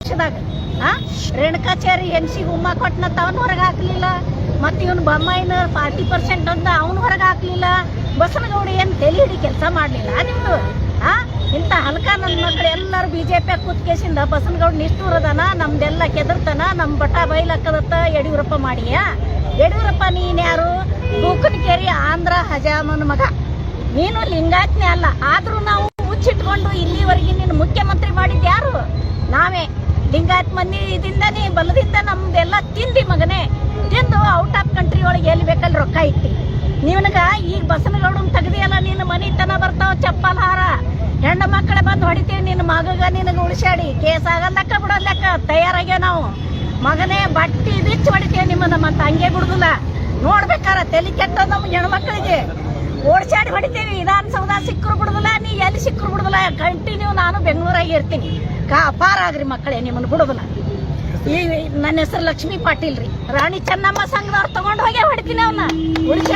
ಪಕ್ಷದಾಗ, ಆ? ರೇಣುಕಾಚಾರಿ ಹೆಣ್ಸಿಗೆ ಉಮ್ಮ ಕೊಟ್ಟನ ಅವನ್ ಹೊರಗೆ ಹಾಕಲಿಲ್ಲ. ಮತ್ತೆ ಇವನು ಬೊಮ್ಮಾಯಿನ ಫಾರ್ಟಿ ಪರ್ಸೆಂಟ್ ಅಂತ ಅವನು ಹೊರಗೆ ಹಾಕಲಿಲ್ಲ. ಬಸನಗೌಡ ಏನು ತಲೆ ಹಿಡಿ ಕೆಲಸ ಮಾಡಲಿಲ್ಲ? ನಿಮ್ಮದು ಆ? ಇಂಥ ಹಲ್ಕ ನನ್ನ ಮಕ್ಕಳು ಎಲ್ಲರೂ ಬಿ ಜೆ ಪಿ ಕೂತ್ಕೇಸಿಂದ ಬಸನಗೌಡ ನಿಷ್ಠೂರದನ, ನಮ್ದೆಲ್ಲ ಕೆದರ್ತಾನ ನಮ್ಮ ಬಟ ಬೈಲಕ್ಕದತ್ತ ಯಡಿಯೂರಪ್ಪ ಮಾಡಿಯಾ? ಯಡಿಯೂರಪ್ಪ ನೀನ್ ಯಾರು? ಬೂಕನಕೇರಿ ಆಂಧ್ರ ಹಜಾಮನ ಮಗ. ನೀನು ಲಿಂಗಾಯತ್ನೇ ಅಲ್ಲ, ಆದ್ರೂ ಲಿಂಗಾಯತ್ ಮಂದಿ ಇದಿಂದನೇ, ಬಲದಿಂದ ನಮ್ದೆಲ್ಲ ತಿಂದಿ ಮಗನೇ. ತಿಂದು ಔಟ್ ಆಫ್ ಕಂಟ್ರಿ ಒಳಗೆ ಎಲ್ಲಿ ಬೇಕಲ್ಲಿ ರೊಕ್ಕ ಇಟ್ಟಿ. ನಿವನಗ ಈಗ ಬಸನಗೌಡನ್ ತೆಗ್ದಿಯಲ್ಲ, ನಿನ್ನ ಮನಿತನ ಬರ್ತಾವ ಚಪ್ಪಲ್ ಹಾರ. ಹೆಣ್ಣು ಮಕ್ಕಳ ಬಂದು ಹೊಡಿತೀವಿ, ನಿನ್ನ ಮಗಗ ನಿನಗೆ ಉಳಿಸಾಡಿ ಕೇಸ್ ಆಗಲ್ಲಕ್ಕ ಲೆಕ್ಕ ತಯಾರಾಗ್ಯ ನಾವು. ಮಗನೇ, ಬಟ್ಟಿ ಬಿಚ್ಚಿ ಹೊಡಿತೀವಿ ನಿಮ್ಮನ್ನ, ಮತ್ತೆ ಹಂಗೆ ಬಿಡುದಿಲ್ಲ. ನೋಡ್ಬೇಕಾರ, ತಲೆ ಕೆಟ್ಟ ನಮ್ಮ ಹೆಣ್ಮಕ್ಳಿಗೆ. ಓಡ್ಸಾಡಿ ಹೊಡಿತೀವಿ ವಿಧಾನಸೌಧ ಸಿಕ್ಕರು ಬಿಡುದಿಲ್ಲ, ನೀ ಎಲ್ಲಿ ಸಿಕ್ಕರು ಬಿಡುದಿಲ್ಲ ಕಂಟಿನ್ಯೂ ನಾನು ಬೆಂಗಳೂರಾಗಿ ಇರ್ತೀನಿ. ಕಾ ಅಪಾರ ಆಗ್ರಿ ಮಕ್ಕಳೇ ನಿಮ್ಮನ್ನು ಬಿಡುದಿಲ್ಲ ಈ ನನ್ನ ಹೆಸರು ಲಕ್ಷ್ಮೀ ಪಾಟೀಲ್ ರೀ ರಾಣಿ ಚೆನ್ನಮ್ಮ ಸಂಘದವ್ರು ತಗೊಂಡು ಹೋಗಿ ಹೊಡಿತೀನಿ ಅವನ್ನ ಉಳಿಸಾಡಿ ಏ